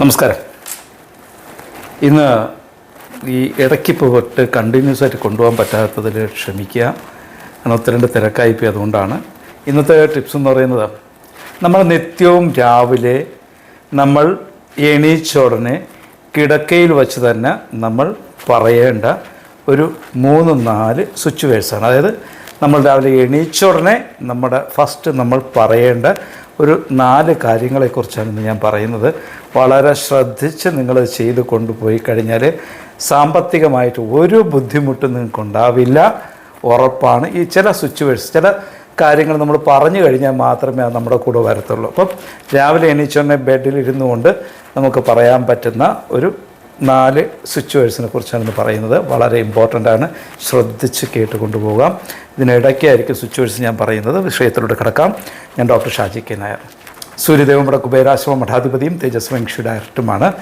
നമസ്കാരം. ഇന്ന് ഈ ഇടയ്ക്ക് പോയിട്ട് കണ്ടിന്യൂസ് ആയിട്ട് കൊണ്ടുപോകാൻ പറ്റാത്തതിൽ ക്ഷമിക്കുക. കാരണം ഒത്തിരി രണ്ട് തിരക്കായിപ്പോയി അതുകൊണ്ടാണ്. ഇന്നത്തെ ടിപ്സ് എന്ന് പറയുന്നത് നമ്മൾ നിത്യവും രാവിലെ നമ്മൾ എണീച്ച ഉടനെ കിടക്കയിൽ വച്ച് തന്നെ നമ്മൾ പറയേണ്ട ഒരു മൂന്ന് നാല് സ്വിച്ച് വേഴ്സാണ് അതായത് നമ്മൾ രാവിലെ എണീച്ച ഉടനെ നമ്മുടെ ഫസ്റ്റ് നമ്മൾ പറയേണ്ട ഒരു നാല് കാര്യങ്ങളെക്കുറിച്ചാണ് ഇന്ന് ഞാൻ പറയുന്നത്. വളരെ ശ്രദ്ധിച്ച് നിങ്ങൾ ചെയ്ത് കൊണ്ടുപോയി കഴിഞ്ഞാൽ സാമ്പത്തികമായിട്ട് ഒരു ബുദ്ധിമുട്ടും നിങ്ങൾക്ക് ഉണ്ടാവില്ല ഉറപ്പാണ്. ഈ ചില സിറ്റുവേഷൻസ് ചില കാര്യങ്ങൾ നമ്മൾ പറഞ്ഞു കഴിഞ്ഞാൽ മാത്രമേ അത് നമ്മുടെ കൂടെ വരത്തുള്ളൂ. അപ്പം രാവിലെ എണീച്ചോണ്ടേ ബെഡിൽ ഇരുന്നു കൊണ്ട് നമുക്ക് പറയാൻ പറ്റുന്ന ഒരു നാല് സിറ്റുവേഴ്സിനെ കുറിച്ചാണ് പറയുന്നത്. വളരെ ഇമ്പോർട്ടന്റ് ആണ്. ശ്രദ്ധിച്ച് കേട്ടുകൊണ്ട് പോകാം ഇതിനിടയ്ക്കായിരിക്കും സിറ്റുവേഴ്സ് ഞാൻ പറയുന്നത്. വിഷയത്തിലൂടെ കിടക്കാം. ഞാൻ ഡോക്ടർ ഷാജി കെ നായർ. സൂര്യദേവമുടെ കുബേരാശ്രമ മഠാധിപതിയും തേജസ്വംക്ഷി ഡയറക്ടറുമാണ്.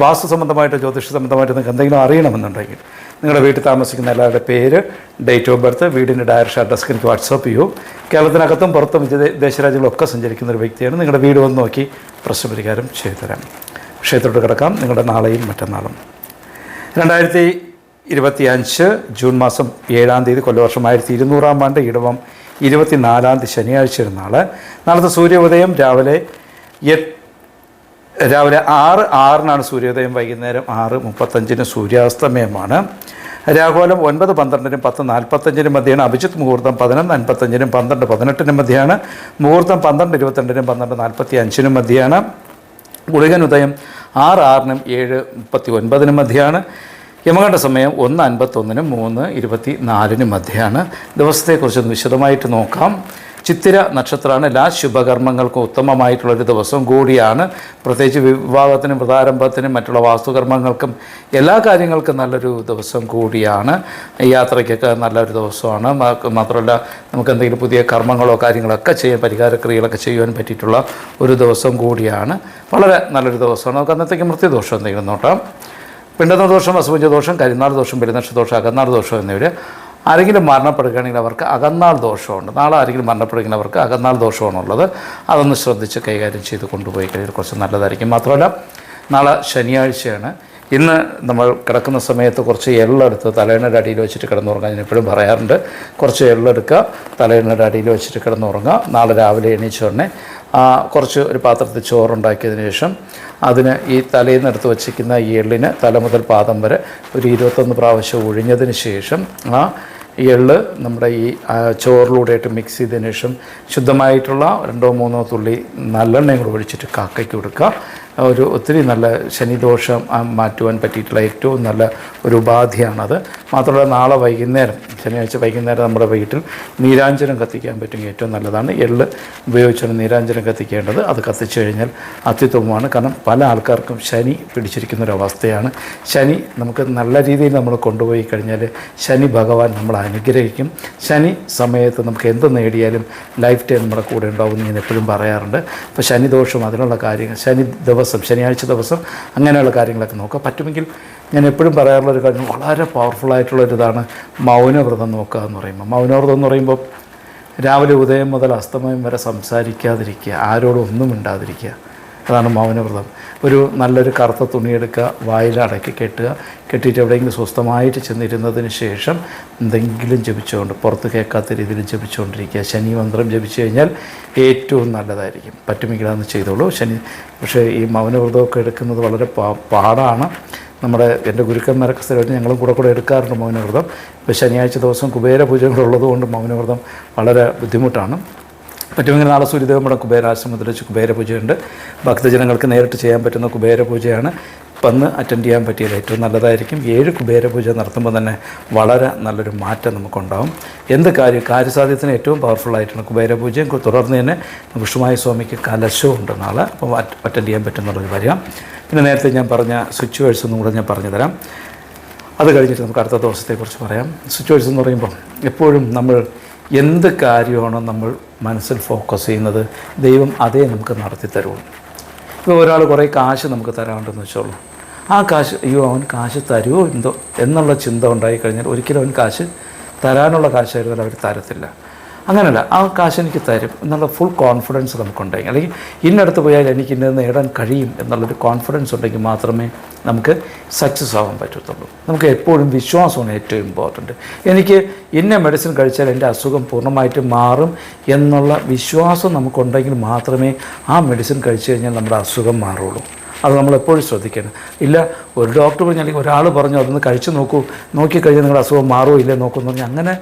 വാസ്തു സംബന്ധമായിട്ട് ജ്യോതിഷ സംബന്ധമായിട്ട് നിങ്ങൾക്ക് എന്തെങ്കിലും അറിയണമെന്നുണ്ടെങ്കിൽ നിങ്ങളുടെ വീട്ടിൽ താമസിക്കുന്ന എല്ലാവരുടെ പേര് ഡേറ്റ് ഓഫ് ബർത്ത് വീടിന്റെ ഡയറക്ഷൻ അഡ്രസ്സ് എനിക്ക് വാട്സപ്പ് ചെയ്യൂ. കേരളത്തിനകത്തും പുറത്തും വിദേശ രാജ്യങ്ങളൊക്കെ സഞ്ചരിക്കുന്ന ഒരു വ്യക്തിയാണ്. നിങ്ങളുടെ വീട് വന്ന് നോക്കി പ്രശ്നപരിഹാരം ചെയ്തു തരാം വിഷയത്തോട്ട് കിടക്കാം. നിങ്ങളുടെ നാളെയും മറ്റന്നാളും. രണ്ടായിരത്തി ഇരുപത്തി അഞ്ച് ജൂൺ മാസം ഏഴാം തീയതി കൊല്ലവർഷം ആയിരത്തി ഇരുന്നൂറാം ആണ്ട് ഇടവം ഇരുപത്തിനാലാം തീയതി ശനിയാഴ്ച നാൾ നാളത്തെ സൂര്യോദയം രാവിലെ രാവിലെ ആറ് ആറിനാണ് സൂര്യോദയം. വൈകുന്നേരം ആറ് മുപ്പത്തഞ്ചിന് സൂര്യാസ്തമയമാണ്. രാഘോലം ഒൻപത് പന്ത്രണ്ടിനും പത്ത് നാൽപ്പത്തഞ്ചിനും മധ്യയാണ്. അഭിജിത്ത് മുഹൂർത്തം പതിനൊന്ന് അൻപത്തഞ്ചിനും പന്ത്രണ്ട് പതിനെട്ടിനും മധ്യയാണ്. മുഹൂർത്തം പന്ത്രണ്ട് ഇരുപത്തിരണ്ടിനും പന്ത്രണ്ട് നാൽപ്പത്തി അഞ്ചിനും മധ്യയാണ്. ഗുളികൻ ഉദയം ആറ് ആറിനും ഏഴ് മുപ്പത്തി ഒൻപതിനും മധ്യയാണ് യമകണ്ഠ സമയം ഒന്ന് അൻപത്തൊന്നിനും മൂന്ന് ഇരുപത്തി നാലിനും മധ്യയാണ് ദിവസത്തെക്കുറിച്ചൊന്ന് വിശദമായിട്ട് നോക്കാം. ചിത്തിര നക്ഷത്രമാണ്. എല്ലാ ശുഭകർമ്മങ്ങൾക്കും ഉത്തമമായിട്ടുള്ളൊരു ദിവസം കൂടിയാണ്. പ്രത്യേകിച്ച് വിവാഹത്തിനും പ്രതാരംഭത്തിനും മറ്റുള്ള വാസ്തുകർമ്മങ്ങൾക്കും എല്ലാ കാര്യങ്ങൾക്കും നല്ലൊരു ദിവസം കൂടിയാണ്. യാത്രയ്ക്കൊക്കെ നല്ലൊരു ദിവസമാണ്. മാത്രമല്ല നമുക്ക് എന്തെങ്കിലും പുതിയ കർമ്മങ്ങളോ കാര്യങ്ങളൊക്കെ ചെയ്യാൻ പരിഹാരക്രിയകളൊക്കെ ചെയ്യുവാൻ പറ്റിയിട്ടുള്ള ഒരു ദിവസം കൂടിയാണ്. വളരെ നല്ലൊരു ദിവസമാണ്. നമുക്ക് അന്നത്തേക്ക് മൃത്യുദോഷം എന്തെങ്കിലും നോട്ടാം പിണ്ടന്ന ദോഷം അസുപഞ്ച ദോഷം കരിനാൾ ദോഷം പെരുന്നക്ഷ ദോഷം അകന്നാൾ ദോഷം എന്നിവർ ആരെങ്കിലും മരണപ്പെടുകയാണെങ്കിൽ അവർക്ക് അകന്നാൾ ദോഷമുണ്ട്. നാളെ ആരെങ്കിലും മരണപ്പെടുകയാണെങ്കിൽ അവർക്ക് അകന്നാൾ ദോഷമാണുള്ളത്. അതൊന്ന് ശ്രദ്ധിച്ച് കൈകാര്യം ചെയ്ത് കൊണ്ടുപോയി കഴിഞ്ഞാൽ കുറച്ച് നല്ലതായിരിക്കും. മാത്രമല്ല നാളെ ശനിയാഴ്ചയാണ്. ഇന്ന് നമ്മൾ കിടക്കുന്ന സമയത്ത് കുറച്ച് എള്ളെടുത്ത് തലേണയുടെ അടിയിൽ വെച്ചിട്ട് കിടന്നുറങ്ങാൻ ഞാൻ എപ്പോഴും പറയാറുണ്ട്. കുറച്ച് എള്ളെടുക്കുക തലേണയുടെ അടിയിൽ വെച്ചിട്ട് കിടന്നുറങ്ങുക. നാളെ രാവിലെ എണീച്ച ഉടനെ കുറച്ച് ഒരു പാത്രത്തിൽ ചോറുണ്ടാക്കിയതിന് ശേഷം അതിന് ഈ തലയിൽ നിന്ന് എടുത്ത് വച്ചിരിക്കുന്ന ഈ എള്ളിന് തല മുതൽ പാദം വരെ ഒരു ഇരുപത്തൊന്ന് പ്രാവശ്യം ഒഴിഞ്ഞതിന് ശേഷം ആ എള്ള് നമ്മുടെ ഈ ചോറിലൂടെയായിട്ട് മിക്സ് ചെയ്തതിന് ശേഷം ശുദ്ധമായിട്ടുള്ള രണ്ടോ മൂന്നോ തുള്ളി നല്ലെണ്ണയും കൂടെ ഒഴിച്ചിട്ട് കാക്കയ്ക്ക് കൊടുക്കുക. ഒരു ഒത്തിരി നല്ല ശനിദോഷം മാറ്റുവാൻ പറ്റിയിട്ടുള്ള ഏറ്റവും നല്ല ഒരു ഉപാധിയാണത്. മാത്രമല്ല നാളെ വൈകുന്നേരം ശനിയാഴ്ച വൈകുന്നേരം നമ്മുടെ വീട്ടിൽ നീരാഞ്ജനം കത്തിക്കാൻ പറ്റുമെങ്കിൽ ഏറ്റവും നല്ലതാണ്. എള്ള് ഉപയോഗിച്ചാണ് നീരാഞ്ജനം കത്തിക്കേണ്ടത്. അത് കത്തിച്ചു കഴിഞ്ഞാൽ അത്യുത്തമമാണ്. കാരണം പല ആൾക്കാർക്കും ശനി പിടിച്ചിരിക്കുന്ന ഒരു അവസ്ഥയാണ്. ശനി നമുക്ക് നല്ല രീതിയിൽ നമ്മൾ കൊണ്ടുപോയി കഴിഞ്ഞാൽ ശനി ഭഗവാൻ നമ്മളെ അനുഗ്രഹിക്കും. ശനി സമയത്ത് നമുക്ക് എന്ത് നേടിയാലും ലൈഫ് ടൈം നമ്മുടെ കൂടെ ഉണ്ടാവും എന്ന് എപ്പോഴും പറയാറുണ്ട്. അപ്പോൾ ശനിദോഷം അതിനുള്ള കാര്യങ്ങൾ ശനി ദിവസം ശനിയാഴ്ച ദിവസം അങ്ങനെയുള്ള കാര്യങ്ങളൊക്കെ നോക്കുക. പറ്റുമെങ്കിൽ ഞാൻ എപ്പോഴും പറയാറുള്ള ഒരു കാര്യം വളരെ പവർഫുള്ളായിട്ടുള്ള ഒരു മൗനവ്രതം നോക്കുക എന്ന് പറയുമ്പോൾ. മൗനവ്രതം എന്ന് പറയുമ്പോൾ രാവിലെ ഉദയം മുതൽ അസ്തമയം വരെ സംസാരിക്കാതിരിക്കുക ആരോടും ഒന്നും മിണ്ടാതിരിക്കുക. അതാണ് മൗനവ്രതം. ഒരു നല്ലൊരു കറുത്ത തുണിയെടുക്കുക വായിൽ അടക്കി കെട്ടുക കെട്ടിയിട്ട് എവിടെയെങ്കിലും സ്വസ്ഥമായിട്ട് ചെന്നിരുന്നതിന് ശേഷം എന്തെങ്കിലും ജപിച്ചുകൊണ്ട് പുറത്ത് കേൾക്കാത്ത രീതിയിൽ ജപിച്ചുകൊണ്ടിരിക്കുക. ശനി മന്ത്രം ജപിച്ചു കഴിഞ്ഞാൽ ഏറ്റവും നല്ലതായിരിക്കും. പറ്റുമെങ്കിൽ അതൊന്ന് ചെയ്തോളൂ. ശനി പക്ഷേ ഈ മൗനവ്രതമൊക്കെ എടുക്കുന്നത് വളരെ പാടാണ്. നമ്മുടെ എന്റെ ഗുരുക്കന്മാരൊക്കെ സ്ഥിരമായിട്ട് ഞങ്ങളും കൂടെ കൂടെ എടുക്കാറുണ്ട് മൗനവ്രതം. ഇപ്പോൾ ശനിയാഴ്ച ദിവസം കുബേര പൂജകളുള്ളത് കൊണ്ട് മൗനവ്രതം വളരെ ബുദ്ധിമുട്ടാണ്. പറ്റുമെങ്കിൽ നാളെ സൂര്യദേവനമ്മുടെ കുബേരാശ്രമത്തിൽ വെച്ച് കുബേരപൂജയുണ്ട്. ഭക്തജനങ്ങൾക്ക് നേരിട്ട് ചെയ്യാൻ പറ്റുന്ന കുബേരപൂജയാണ്. വന്ന് അറ്റൻഡ് ചെയ്യാൻ പറ്റിയത് ഏറ്റവും നല്ലതായിരിക്കും. ഏഴ് കുബേരപൂജ നടത്തുമ്പോൾ തന്നെ വളരെ നല്ലൊരു മാറ്റം നമുക്കുണ്ടാകും എന്ത് കാര്യം? കാര്യസാധ്യത്തിന് ഏറ്റവും പവർഫുള്ളായിട്ടാണ് കുബേരപൂജയും തുടർന്ന് തന്നെ വിഷ്ണുമായ സ്വാമിക്ക് കലശവും ഉണ്ട് നാളെ. അപ്പോൾ അറ്റൻഡ് ചെയ്യാൻ പറ്റുന്നുള്ളത് വരിക പിന്നെ നേരത്തെ ഞാൻ പറഞ്ഞ സ്വിച്ച് വേഴ്സ് എന്നും കൂടെ ഞാൻ പറഞ്ഞു തരാം അത് കഴിഞ്ഞിട്ട് നമുക്ക് അടുത്ത ദിവസത്തെക്കുറിച്ച് പറയാം. സ്വിച്ച് വേഴ്സ് എന്ന് പറയുമ്പോൾ എപ്പോഴും നമ്മൾ എന്ത് കാര്യമാണോ നമ്മൾ മനസ്സിൽ ഫോക്കസ് ചെയ്യുന്നത് ദൈവം അതേ നമുക്ക് നടത്തി തരുള്ളൂ. ഇപ്പോൾ ഒരാൾ കുറേ കാശ് നമുക്ക് തരാനുണ്ടെന്ന് വെച്ചോളൂ. ആ കാശ് അയ്യോ അവൻ കാശ് തരുമോ എന്തോ? എന്നുള്ള ചിന്ത ഉണ്ടായിക്കഴിഞ്ഞാൽ ഒരിക്കലും അവൻ കാശ് തരാനുള്ള കാശായിരുന്നാലും അവർ തരത്തില്ല. അങ്ങനെയല്ല ആ കാശ് എനിക്ക് തരും എന്നുള്ള ഫുൾ കോൺഫിഡൻസ് നമുക്കുണ്ടെങ്കിൽ. അല്ലെങ്കിൽ ഇന്നടത്ത് പോയാൽ എനിക്ക് ഇന്നത് നേടാൻ കഴിയും എന്നുള്ളൊരു കോൺഫിഡൻസ് ഉണ്ടെങ്കിൽ മാത്രമേ നമുക്ക് സക്സസ് ആവാൻ പറ്റത്തുള്ളൂ. നമുക്ക് എപ്പോഴും വിശ്വാസമാണ് ഏറ്റവും ഇമ്പോർട്ടന്റ് എനിക്ക് ഇന്ന മെഡിസിൻ കഴിച്ചാൽ എന്റെ അസുഖം പൂർണമായിട്ടും മാറും എന്നുള്ള വിശ്വാസം നമുക്കുണ്ടെങ്കിൽ മാത്രമേ ആ മെഡിസിൻ കഴിച്ചു കഴിഞ്ഞാൽ നമ്മുടെ അസുഖം മാറുള്ളൂ. അത് നമ്മൾ എപ്പോഴും ശ്രദ്ധിക്കണം. ഇല്ല ഒരു ഡോക്ടർ പറഞ്ഞു അല്ലെങ്കിൽ ഒരാൾ പറഞ്ഞു അതൊന്ന് കഴിച്ചു നോക്കൂ. നോക്കിക്കഴിഞ്ഞാൽ നിങ്ങളുടെ അസുഖം മാറുമോ ഇല്ലേ നോക്കുമെന്ന് പറഞ്ഞാൽ അങ്ങനെ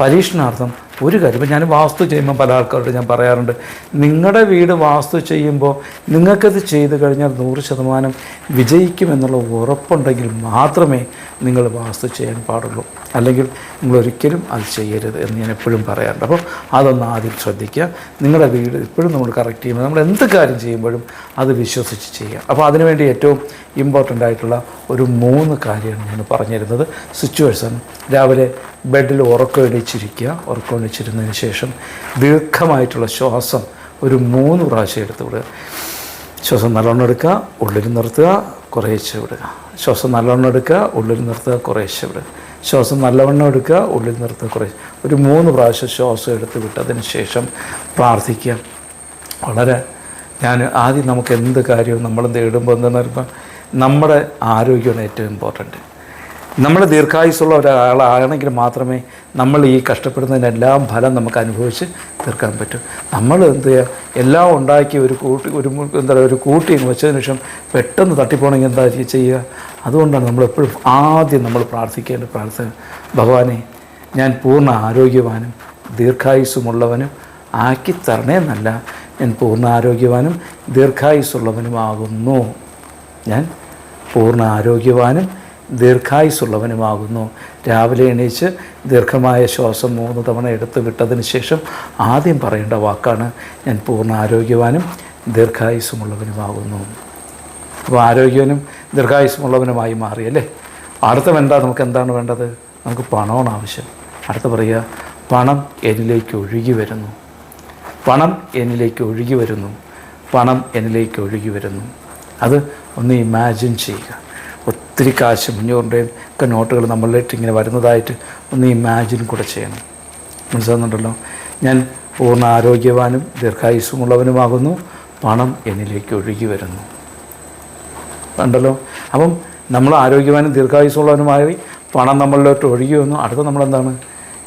പരീക്ഷണാർത്ഥം ഒരു കാര്യം ഇപ്പം ഞാൻ വാസ്തു ചെയ്യുമ്പോൾ പല ആൾക്കാരോട് ഞാൻ പറയാറുണ്ട് നിങ്ങളുടെ വീട് വാസ്തു ചെയ്യുമ്പോൾ നിങ്ങൾക്കത് ചെയ്തു കഴിഞ്ഞാൽ നൂറ് ശതമാനം വിജയിക്കുമെന്നുള്ള ഉറപ്പുണ്ടെങ്കിൽ മാത്രമേ നിങ്ങൾ വാസ്തു ചെയ്യാൻ പാടുള്ളൂ. അല്ലെങ്കിൽ നിങ്ങൾ ഒരിക്കലും അത് ചെയ്യരുത് എന്ന് ഞാൻ എപ്പോഴും പറയാറുണ്ട്. അപ്പോൾ അതൊന്ന് ആദ്യം ശ്രദ്ധിക്കുക. നിങ്ങളുടെ വീട് എപ്പോഴും നമ്മൾ കറക്റ്റ് ചെയ്യുമ്പോൾ നമ്മൾ എന്ത് കാര്യം ചെയ്യുമ്പോഴും അത് വിശ്വസിച്ച് ചെയ്യുക. അപ്പോൾ അതിനുവേണ്ടി ഏറ്റവും ഇമ്പോർട്ടന്റ് ആയിട്ടുള്ള ഒരു മൂന്ന് കാര്യമാണ് ഞാൻ പറഞ്ഞിരുന്നത്. സിറ്റുവേഷൻ രാവിലെ ബെഡിൽ ഉറക്കം എണീച്ചിരിക്കുക ഉറക്കം എണീച്ചിരുന്നതിന് ശേഷം ദീർഘമായിട്ടുള്ള ശ്വാസം ഒരു മൂന്ന് പ്രാവശ്യം എടുത്ത് വിടുക. ശ്വാസം നല്ലോണം എടുക്കുക ഉള്ളിൽ നിർത്തുക കുറേശ്ശെ വിടുക. ശ്വാസം നല്ലോണം എടുക്കുക ഉള്ളിൽ നിർത്തുക കുറേശ്ശെ വിടുക. ശ്വാസം നല്ലവണ്ണം എടുക്കുക ഉള്ളിൽ നിർത്തുക കുറേ ഒരു മൂന്ന് പ്രാവശ്യം ശ്വാസം എടുത്ത് വിട്ടതിന് ശേഷം പ്രാർത്ഥിക്കുക. വളരെ ഞാൻ ആദ്യം നമുക്ക് എന്ത് കാര്യവും നമ്മൾ നേടുമ്പോൾ എന്താണെന്ന് പറയുമ്പോൾ നമ്മുടെ ആരോഗ്യമാണ് ഏറ്റവും ഇമ്പോർട്ടന്റ്. നമ്മൾ ദീർഘായുസുള്ള ഒരാളാണെങ്കിൽ മാത്രമേ നമ്മൾ ഈ കഷ്ടപ്പെടുന്നതിനെല്ലാം ഫലം നമുക്ക് അനുഭവിച്ച് തീർക്കാൻ പറ്റും. നമ്മൾ എന്ത് ചെയ്യുക എല്ലാം ഉണ്ടാക്കി ഒരു കൂട്ടി ഒരു എന്താ പറയുക ഒരു കൂട്ടി വെച്ചതിന് ശേഷം പെട്ടെന്ന് തട്ടിപ്പോണെങ്കിൽ എന്താ ചെയ്യുക? അതുകൊണ്ടാണ് നമ്മൾ എപ്പോഴും ആദ്യം നമ്മൾ പ്രാർത്ഥിക്കേണ്ട പ്രാർത്ഥന. ഭഗവാനെ ഞാൻ പൂർണ ആരോഗ്യവാനും ദീർഘായുസ്സുമുള്ളവനും ആക്കി തരണേ എന്നല്ല ഞാൻ പൂർണ ആരോഗ്യവാനും ദീർഘായുസ്സുള്ളവനുമാകുന്നു. ഞാൻ പൂർണ ആരോഗ്യവാനും ദീർഘായുസ്സുള്ളവനുമാകുന്നു. രാവിലെ എണീച്ച് ദീർഘമായ ശ്വാസം മൂന്ന് തവണ എടുത്തു വിട്ടതിന് ശേഷം ആദ്യം പറയേണ്ട വാക്കാണ് ഞാൻ പൂർണ ആരോഗ്യവാനും ദീർഘായുസ്സുമുള്ളവനുമാകുന്നു. അപ്പോൾ ആരോഗ്യവനും ദീർഘായുസ്സുമുള്ളവനുമായി മാറിയല്ലേ അടുത്ത വേണ്ട നമുക്ക് എന്താണ് വേണ്ടത്? നമുക്ക് പണമാണ് ആവശ്യം. അടുത്ത പറയുക പണം എന്നിലേക്ക് ഒഴുകി വരുന്നു. പണം എന്നിലേക്ക് ഒഴുകി വരുന്നു. പണം എന്നിലേക്ക് ഒഴുകി വരുന്നു. അത് ഒന്ന് ഇമാജിൻ ചെയ്യുക. ഒത്തിരി കാശ് മുന്നൂറിന്റെയും ഒക്കെ നോട്ടുകൾ നമ്മളിലേക്ക് ഇങ്ങനെ വരുന്നതായിട്ട് ഒന്ന് ഇമാജിൻ കൂടെ ചെയ്യണം. മനസ്സിലാകുന്നുണ്ടല്ലോ? ഞാൻ പൂർണ ആരോഗ്യവാനും ദീർഘായുസ്സുമുള്ളവനുമാകുന്നു. പണം എന്നിലേക്ക് ഒഴുകി വരുന്നു. ഉണ്ടല്ലോ അപ്പം നമ്മൾ ആരോഗ്യവാനും ദീർഘായുസ്സുള്ളവനുമായി പണം നമ്മളിലോട്ട് ഒഴുകി വന്നു. അടുത്ത നമ്മളെന്താണ്?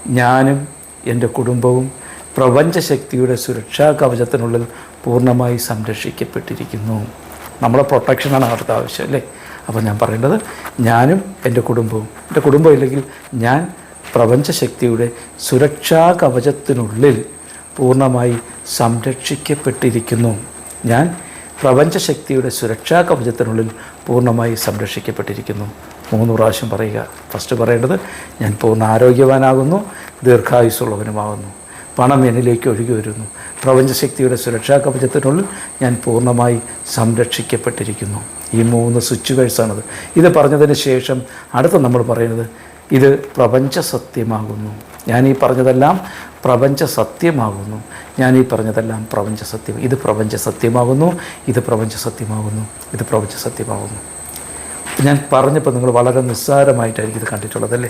ഞാനും എന്റെ കുടുംബവും പ്രപഞ്ചശക്തിയുടെ സുരക്ഷാ കവചത്തിനുള്ളിൽ പൂർണമായി സംരക്ഷിക്കപ്പെട്ടിരിക്കുന്നു. നമ്മളെ പ്രൊട്ടക്ഷനാണ് അടുത്ത ആവശ്യം അല്ലേ? അപ്പോൾ ഞാൻ പറയേണ്ടത് ഞാനും എന്റെ കുടുംബവും എന്റെ കുടുംബം ഇല്ലെങ്കിൽ ഞാൻ പ്രപഞ്ചശക്തിയുടെ സുരക്ഷാ കവചത്തിനുള്ളിൽ പൂർണമായി സംരക്ഷിക്കപ്പെട്ടിരിക്കുന്നു. ഞാൻ പ്രപഞ്ചശക്തിയുടെ സുരക്ഷാ കവചത്തിനുള്ളിൽ പൂർണമായി സംരക്ഷിക്കപ്പെട്ടിരിക്കുന്നു. മൂന്ന് പ്രാവശ്യം പറയുക. ഫസ്റ്റ് പറയേണ്ടത് ഞാൻ പൂർണ ആരോഗ്യവാനാകുന്നു ദീർഘായുസ്സുള്ളവനുമാകുന്നു. പണം എന്നിലേക്ക് ഒഴുകി വരുന്നു. പ്രപഞ്ചശക്തിയുടെ സുരക്ഷാ കവചത്തിനുള്ളിൽ ഞാൻ പൂർണമായി സംരക്ഷിക്കപ്പെട്ടിരിക്കുന്നു. ഈ മൂന്ന് സ്വിച്ച് വേഴ്സാണത് ഇത് പറഞ്ഞതിന് ശേഷം അടുത്ത നമ്മൾ പറയുന്നത് ഇത് പ്രപഞ്ച സത്യമാകുന്നു ഞാൻ ഈ പറഞ്ഞതെല്ലാം പ്രപഞ്ച സത്യമാകുന്നു ഞാൻ ഈ പറഞ്ഞതെല്ലാം പ്രപഞ്ച സത്യം ഇത് പ്രപഞ്ച സത്യമാകുന്നു ഇത് പ്രപഞ്ച സത്യമാകുന്നു ഇത് പ്രപഞ്ച സത്യമാകുന്നു ഞാൻ പറഞ്ഞപ്പോൾ നിങ്ങൾ വളരെ നിസ്സാരമായിട്ടായിരിക്കും ഇത് കണ്ടിട്ടുള്ളതല്ലേ?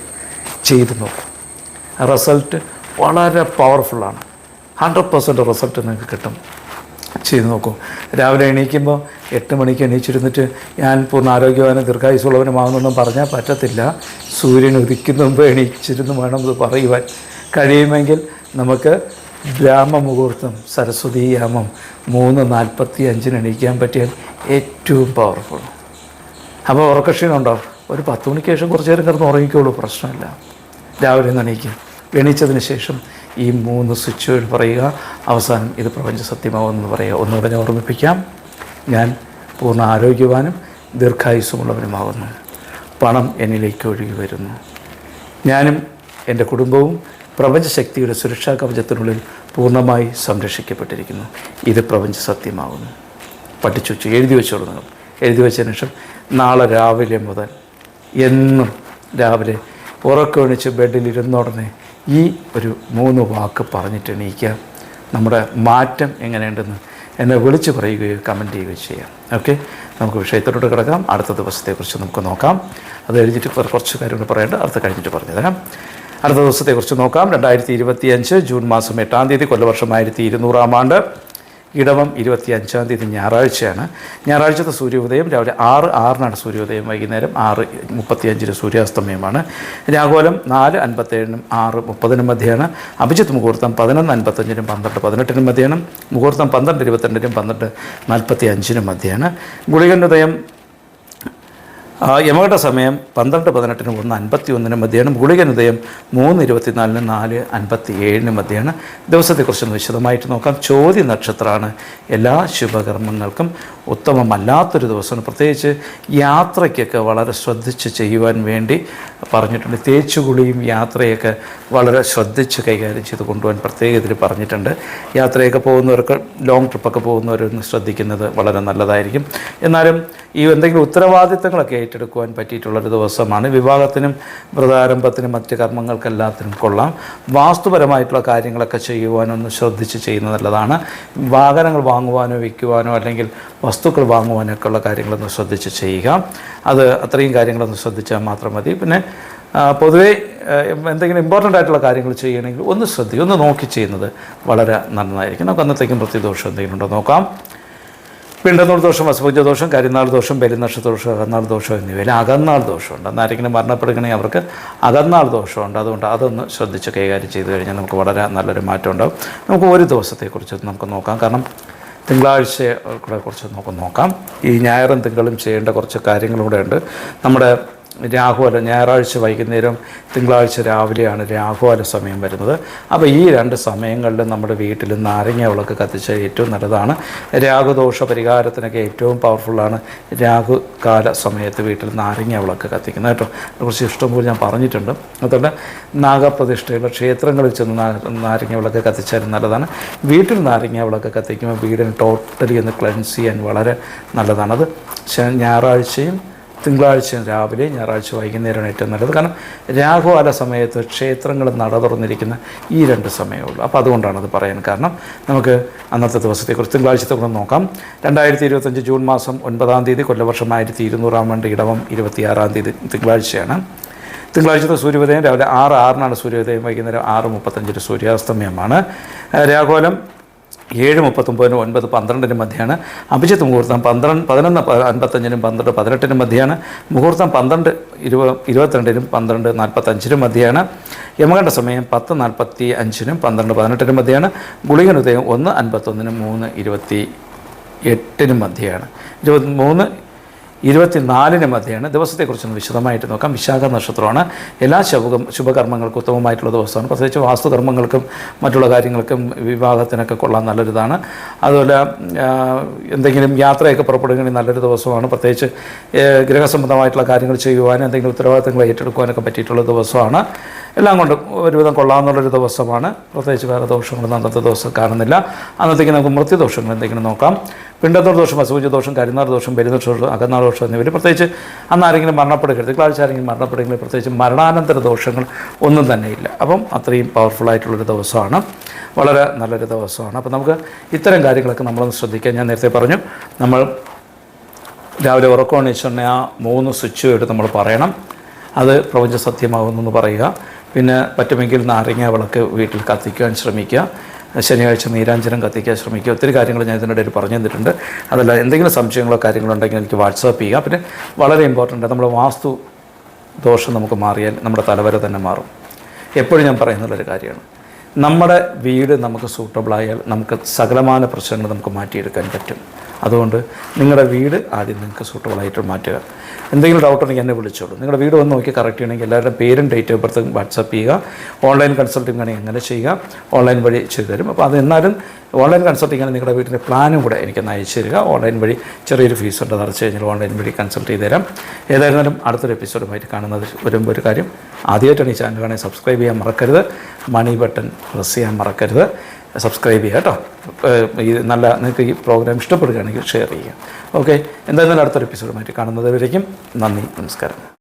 ചെയ്തു നോക്കും. റിസൾട്ട് വളരെ പവർഫുള്ളാണ് ഹൺഡ്രഡ് പെർസെന്റ് റിസൾട്ട് നിങ്ങൾക്ക് കിട്ടും. ചെയ്ത് നോക്കൂ. രാവിലെ എണീക്കുമ്പോൾ എട്ട് മണിക്ക് എണീച്ചിരുന്നിട്ട് ഞാൻ പൂർണ ആരോഗ്യവാനും ദീർഘായുസുള്ളവനുമാകുന്നൊന്നും പറഞ്ഞാൽ പറ്റത്തില്ല. സൂര്യൻ ഉദിക്കുന്ന മുമ്പ് എണീച്ചിരുന്ന് വേണം ഇത് പറയുവാൻ. കഴിയുമെങ്കിൽ നമുക്ക് ബ്രാഹ്മമുഹൂർത്തം സരസ്വതി യാമം മൂന്ന് നാൽപ്പത്തി അഞ്ചിന് എണീക്കാൻ പറ്റിയാൽ ഏറ്റവും പവർഫുൾ അപ്പോൾ ഉറക്കക്ഷീണമുണ്ടോ? ഒരു പത്ത് മണിക്ക് ശേഷം കുറച്ച് നേരം കിടന്ന് ഉറങ്ങിക്കോളൂ പ്രശ്നമില്ല. രാവിലെ ഒന്ന് എണീക്കും. എണീച്ചതിന് ശേഷം ഈ മൂന്ന് സ്വിച്ചുകൾ പറയുക. അവസാനം ഇത് പ്രപഞ്ച സത്യമാവുമെന്ന് പറയുക. ഒന്നുകൂടെ ഞാൻ ഓർമ്മിപ്പിക്കാം. ഞാൻ പൂർണ ആരോഗ്യവാനും ദീർഘായുസ്സുമുള്ളവനുമാകുന്നു. പണം എന്നിലേക്ക് ഒഴുകി വരുന്നു. ഞാനും എന്റെ കുടുംബവും പ്രപഞ്ചശക്തിയുടെ സുരക്ഷാ കവചത്തിനുള്ളിൽ പൂർണമായി സംരക്ഷിക്കപ്പെട്ടിരിക്കുന്നു. ഇത് പ്രപഞ്ച സത്യമാകുന്നു പഠിച്ചു വെച്ചു. എഴുതി വെച്ചോളൂ നിങ്ങൾ. എഴുതി വെച്ചതിന് ശേഷം നാളെ രാവിലെ മുതൽ എന്നും രാവിലെ ഇരുന്ന ഉടനെ ഈ ഒരു മൂന്ന് വാക്ക് പറഞ്ഞിട്ട് എണീക്കുക. നമ്മുടെ മാറ്റം എങ്ങനെയുണ്ടെന്ന് എന്നെ വിളിച്ച് പറയുകയോ കമന്റ് ചെയ്യുകയോ ചെയ്യാം. ഓക്കെ നമുക്ക് വിഷയത്തോട്ട് കിടക്കാം. അടുത്ത ദിവസത്തെക്കുറിച്ച് നമുക്ക് നോക്കാം. അത് എഴുതിയിട്ട് കുറച്ച് കാര്യങ്ങൾ പറയേണ്ട. അടുത്ത കഴിഞ്ഞിട്ട് പറഞ്ഞു തരാം അടുത്ത ദിവസത്തെക്കുറിച്ച് നോക്കാം. രണ്ടായിരത്തി ഇരുപത്തിയഞ്ച് ജൂൺ മാസം എട്ടാം തീയതി കൊല്ലവർഷം ആയിരത്തി ഇരുന്നൂറാം ആണ്ട്. ഇടവം ഇരുപത്തി അഞ്ചാം തീയതി ഞായറാഴ്ചയാണ്. ഞായറാഴ്ചത്തെ സൂര്യോദയം രാവിലെ ആറ് ആറിനാണ് സൂര്യോദയം വൈകുന്നേരം ആറ് മുപ്പത്തിയഞ്ചിന് സൂര്യാസ്തമയമാണ്. രാഘോലം നാല് അൻപത്തേഴിനും ആറ് മുപ്പതിനും മധ്യയാണ്. അഭിജിത്ത് മുഹൂർത്തം പതിനൊന്ന് അൻപത്തഞ്ചിനും പന്ത്രണ്ട് പതിനെട്ടിനും മധ്യയാണ്. മുഹൂർത്തം പന്ത്രണ്ട് ഇരുപത്തിരണ്ടിനും പന്ത്രണ്ട് നാൽപ്പത്തി അഞ്ചിനും മധ്യയാണ് ഗുളികനുദയം ആ, യമകട സമയം പന്ത്രണ്ട് പതിനെട്ടിനും ഒന്ന് അൻപത്തി ഒന്നിനും മധ്യയാണ് ഗുളികനുദയം മൂന്ന് ഇരുപത്തിനാലിനും നാല് അൻപത്തി ഏഴിനും മധ്യയാണ് ദിവസത്തെക്കുറിച്ചൊന്ന് വിശദമായിട്ട് നോക്കാം. ചോദ്യ നക്ഷത്രമാണ് എല്ലാ ശുഭകർമ്മങ്ങൾക്കും ഉത്തമമല്ലാത്തൊരു ദിവസമാണ്. പ്രത്യേകിച്ച് യാത്രയ്ക്കൊക്കെ വളരെ ശ്രദ്ധിച്ച് ചെയ്യുവാൻ വേണ്ടി പറഞ്ഞിട്ടുണ്ട്. തേച്ചുകുളിയും യാത്രയൊക്കെ വളരെ ശ്രദ്ധിച്ച് കൈകാര്യം ചെയ്ത് കൊണ്ടുപോകാൻ പ്രത്യേക ഇതിൽ പറഞ്ഞിട്ടുണ്ട്. യാത്രയൊക്കെ പോകുന്നവർക്ക് ലോങ് ട്രിപ്പൊക്കെ പോകുന്നവരൊന്ന് ശ്രദ്ധിക്കുന്നത് വളരെ നല്ലതായിരിക്കും. എന്നാലും ഈ എന്തെങ്കിലും ഉത്തരവാദിത്തങ്ങളൊക്കെ ഏറ്റെടുക്കുവാൻ പറ്റിയിട്ടുള്ളൊരു ദിവസമാണ്. വിവാഹത്തിനും വ്രതാരംഭത്തിനും മറ്റ് കർമ്മങ്ങൾക്കെല്ലാത്തിനും കൊള്ളാം. വാസ്തുപരമായിട്ടുള്ള കാര്യങ്ങളൊക്കെ ചെയ്യുവാനൊന്ന് ശ്രദ്ധിച്ച് ചെയ്യുന്നത് നല്ലതാണ്. വാഹനങ്ങൾ വാങ്ങുവാനോ വിൽക്കുവാനോ അല്ലെങ്കിൽ വസ്തുക്കൾ വാങ്ങുവാനോ ഒക്കെ ഉള്ള കാര്യങ്ങളൊന്ന് ശ്രദ്ധിച്ച് ചെയ്യുക. അത് അത്രയും കാര്യങ്ങളൊന്ന് ശ്രദ്ധിച്ചാൽ മാത്രം മതി. പിന്നെ പൊതുവേ എന്തെങ്കിലും ഇമ്പോർട്ടന്റ് ആയിട്ടുള്ള കാര്യങ്ങൾ ചെയ്യണമെങ്കിൽ ഒന്ന് ശ്രദ്ധിക്കുക. ഒന്ന് നോക്കി ചെയ്യുന്നത് വളരെ നന്നായിരിക്കും. നമുക്ക് അന്നത്തേക്കും പ്രത്യേകദോഷം എന്തെങ്കിലും ഉണ്ടോ നോക്കാം. പിണ്ടനൂർ ദോഷം അസുഭുജ ദോഷം കരിനാൾ ദോഷം ബലിനക്ഷത്ര ദോഷം അകന്നാൾ ദോഷം എന്നിവയിൽ അകന്നാൾ ദോഷമുണ്ട്. എന്നാരെങ്കിലും മരണപ്പെടുകയാണെങ്കിൽ അവർക്ക് അകന്നാൾ ദോഷമുണ്ട്. അതുകൊണ്ട് അതൊന്ന് ശ്രദ്ധിച്ച് കൈകാര്യം ചെയ്തു കഴിഞ്ഞാൽ നമുക്ക് വളരെ നല്ലൊരു മാറ്റം ഉണ്ടാവും. നമുക്ക് ഒരു ദിവസത്തെക്കുറിച്ച് നമുക്ക് നോക്കാം. കാരണം തിങ്കളാഴ്ചയെ കുറിച്ച് നമുക്ക് നോക്കാം. ഈ ഞായറും തിങ്കളും ചെയ്യേണ്ട കുറച്ച് കാര്യങ്ങളും ഉണ്ട്. നമ്മുടെ രാഹുല ഞായറാഴ്ച വൈകുന്നേരം തിങ്കളാഴ്ച രാവിലെയാണ് രാഹുല സമയം വരുന്നത്. അപ്പോൾ ഈ രണ്ട് സമയങ്ങളിൽ നമ്മുടെ വീട്ടിൽ നാരങ്ങ വിളക്ക് കത്തിച്ച ഏറ്റവും നല്ലതാണ്. രാഹുദോഷ പരിഹാരത്തിനൊക്കെ ഏറ്റവും പവർഫുള്ളാണ് രാഹു കാല സമയത്ത് വീട്ടിൽ നാരങ്ങ വിളക്ക് കത്തിക്കുന്നത് കേട്ടോ. അതിനെക്കുറിച്ച് ഇഷ്ടംപോലെ ഞാൻ പറഞ്ഞിട്ടുണ്ട്. അതുകൊണ്ട് നാഗപ്രതിഷ്ഠയുള്ള ക്ഷേത്രങ്ങളിൽ ചെന്ന് നാരങ്ങ വിളക്ക് കത്തിച്ചാലും നല്ലതാണ്. വീട്ടിൽ നാരങ്ങ വിളക്ക് കത്തിക്കുമ്പോൾ വീടിന് ടോട്ടലി ഒന്ന് ക്ലെൻസ് ചെയ്യാൻ വളരെ നല്ലതാണ്. അത് ഞായറാഴ്ചയും തിങ്കളാഴ്ച രാവിലെ ഞായറാഴ്ച വൈകുന്നേരമാണ് ഏറ്റവും നല്ലത്. കാരണം രാഹുകാല സമയത്ത് ക്ഷേത്രങ്ങൾ നട തുറന്നിരിക്കുന്ന ഈ രണ്ട് സമയമേ ഉള്ളൂ. അപ്പോൾ അതുകൊണ്ടാണ് അത് പറയാൻ കാരണം നമുക്ക് അന്നത്തെ ദിവസത്തെക്കുറിച്ച് തിങ്കളാഴ്ചത്തെ കൂടെ നോക്കാം. രണ്ടായിരത്തി ഇരുപത്തഞ്ച് ജൂൺ മാസം ഒൻപതാം തീയതി കൊല്ലവർഷം ആയിരത്തി ഇരുന്നൂറാം ആണ്ട് ഇടവം ഇരുപത്തിയാറാം തീയതി തിങ്കളാഴ്ചയാണ്. തിങ്കളാഴ്ചത്തെ സൂര്യോദയം രാവിലെ ആറ് ആറിനാണ് സൂര്യോദയം വൈകുന്നേരം ആറ് മുപ്പത്തഞ്ചിന് സൂര്യാസ്തമയമാണ്. രാഘോലം ഏഴ് മുപ്പത്തൊമ്പതിനും ഒൻപത് പന്ത്രണ്ടിനും മധ്യയാണ് അഭിജിത്ത് മുഹൂർത്തം. പന്ത്രണ്ട് പതിനൊന്ന് അൻപത്തഞ്ചിനും പന്ത്രണ്ട് പതിനെട്ടിനും മധ്യയാണ് മുഹൂർത്തം. പന്ത്രണ്ട് ഇരുപത് ഇരുപത്തിരണ്ടിനും പന്ത്രണ്ട് നാൽപ്പത്തഞ്ചിനും മധ്യയാണ് യമകണ്ഠ സമയം പത്ത് നാൽപ്പത്തി അഞ്ചിനും പന്ത്രണ്ട് പതിനെട്ടിനും മധ്യയാണ് ഗുളികനുദയം ഒന്ന് അൻപത്തൊന്നിനും മൂന്ന് ഇരുപത്തി എട്ടിനും മധ്യയാണ് ഇരുപത്തി മൂന്ന് ഇരുപത്തിനാലിന് മധ്യയാണ് ദിവസത്തെക്കുറിച്ച് ഒന്ന് വിശദമായിട്ട് നോക്കാം. വിശാഖ നക്ഷത്രമാണ്. എല്ലാ ശുഭ ശുഭകർമ്മങ്ങൾക്കും ഉത്തമമായിട്ടുള്ള ദിവസമാണ്. പ്രത്യേകിച്ച് വാസ്തുകർമ്മങ്ങൾക്കും മറ്റുള്ള കാര്യങ്ങൾക്കും വിവാഹത്തിനൊക്കെ കൊള്ളാൻ നല്ലൊരിതാണ്. അതുപോലെ എന്തെങ്കിലും യാത്രയൊക്കെ പുറപ്പെടുകയാണെങ്കിൽ നല്ലൊരു ദിവസമാണ്. പ്രത്യേകിച്ച് ഗ്രഹസംബന്ധമായിട്ടുള്ള കാര്യങ്ങൾ ചെയ്യുവാനും എന്തെങ്കിലും ഉത്തരവാദിത്തങ്ങൾ ഏറ്റെടുക്കുവാനൊക്കെ പറ്റിയിട്ടുള്ള ദിവസമാണ്. എല്ലാം കൊണ്ടും ഒരുവിധം കൊള്ളാമെന്നുള്ളൊരു ദിവസമാണ്. പ്രത്യേകിച്ച് വേറെ ദോഷങ്ങളൊന്നും അന്നത്തെ ദിവസം കാണുന്നില്ല. അന്നത്തേക്ക് നമുക്ക് മൃത്യുദോഷങ്ങൾ എന്തെങ്കിലും നോക്കാം. പിണ്ടത്തോട് ദോഷം അസൂച ദോഷം കരിനാർ ദോഷം പെരുന്നോഷം അകന്നാർ ദോഷം എന്നിവർ പ്രത്യേകിച്ച് അന്ന് ആരെങ്കിലും മരണപ്പെടുകരുത് തിങ്കളാഴ്ച ആരെങ്കിലും മരണപ്പെടുമെങ്കിൽ പ്രത്യേകിച്ച് മരണാനന്തര ദോഷങ്ങൾ ഒന്നും തന്നെ ഇല്ല. അപ്പം അത്രയും പവർഫുള്ളായിട്ടുള്ളൊരു ദിവസമാണ്. വളരെ നല്ലൊരു ദിവസമാണ്. അപ്പം നമുക്ക് ഇത്തരം കാര്യങ്ങളൊക്കെ നമ്മളൊന്ന് ശ്രദ്ധിക്കാം. ഞാൻ നേരത്തെ പറഞ്ഞു നമ്മൾ രാവിലെ ഉറക്കമണിച്ചുണ്ടെ ആ മൂന്ന് സ്വിച്ച് എടുത്ത് നമ്മൾ പറയണം. അത് പ്രപഞ്ച സത്യമാകുന്നെന്ന് പറയുക. പിന്നെ പറ്റുമെങ്കിൽ നാരങ്ങ വിളക്ക് വീട്ടിൽ കത്തിക്കുവാൻ ശ്രമിക്കുക. ശനിയാഴ്ച നീരാഞ്ജനം കത്തിക്കാൻ ശ്രമിക്കുക. ഒത്തിരി കാര്യങ്ങൾ ഞാൻ ഇതിനിടയിൽ പറഞ്ഞു തന്നിട്ടുണ്ട്. അതല്ല എന്തെങ്കിലും സംശയങ്ങളോ കാര്യങ്ങളോ ഉണ്ടെങ്കിൽ എനിക്ക് വാട്സാപ്പ് ചെയ്യുക. പിന്നെ വളരെ ഇമ്പോർട്ടന്റ് നമ്മുടെ വാസ്തു ദോഷം നമുക്ക് മാറിയാൽ നമ്മുടെ തലവര തന്നെ മാറും. എപ്പോഴും ഞാൻ പറയുന്നുള്ളൊരു കാര്യമാണ്. നമ്മുടെ വീട് നമുക്ക് സൂട്ടബിളായാൽ നമുക്ക് സകലമായ പ്രശ്നങ്ങൾ നമുക്ക് മാറ്റിയെടുക്കാൻ പറ്റും. അതുകൊണ്ട് നിങ്ങളുടെ വീട് ആദ്യം നിങ്ങൾക്ക് സൂട്ടബിളായിട്ട് മാറ്റുക. എന്തെങ്കിലും ഡൗട്ട് ഉണ്ടെങ്കിൽ എന്നെ വിളിച്ചോളൂ. നിങ്ങളുടെ വീട് വന്ന് നോക്കി കറക്റ്റ് ചെയ്യണമെങ്കിൽ എല്ലാവരുടെ പേരും ഡേറ്റ് ഓഫ് ബർത്തും വാട്സപ്പ് ചെയ്യുക. ഓൺലൈൻ കൺസൾട്ടിംഗ് ആണെങ്കിൽ അങ്ങനെ ചെയ്യുക. ഓൺലൈൻ വഴി ചെയ്തു തരും. അപ്പോൾ അത് എന്നാലും ഓൺലൈൻ കൺസൾട്ടിംഗ് ആണ് നിങ്ങളുടെ വീട്ടിന്റെ പ്ലാനും കൂടെ എനിക്കൊന്ന് അയച്ചു തരിക. ഓൺലൈൻ വഴി ചെറിയൊരു ഫീസ് ഉണ്ട്. അത് അടച്ചു കഴിഞ്ഞാൽ ഓൺലൈൻ വഴി കൺസൾട്ട് ചെയ്ത് തരാം. ഏതായിരുന്നാലും അടുത്തൊരു എപ്പിസോഡുമായിട്ട് കാണുന്നത് വരുമ്പോൾ ഒരു കാര്യം. ആദ്യമായിട്ടാണ് ഈ ചാനൽ കാണാൻ സബ്സ്ക്രൈബ് ചെയ്യാൻ മറക്കരുത്. മണി ബട്ടൺ പ്രസ് ചെയ്യാൻ മറക്കരുത്. സബ്സ്ക്രൈബ് ചെയ്യുക കേട്ടോ. ഈ നല്ല നിങ്ങൾക്ക് ഈ പ്രോഗ്രാം ഇഷ്ടപ്പെടുകയാണെങ്കിൽ ഷെയർ ചെയ്യുക ഓക്കെ എന്തായാലും അടുത്തൊരു എപ്പിസോഡുമായിട്ട് കാണുന്നത് വരയ്ക്കും നന്ദി നമസ്കാരം.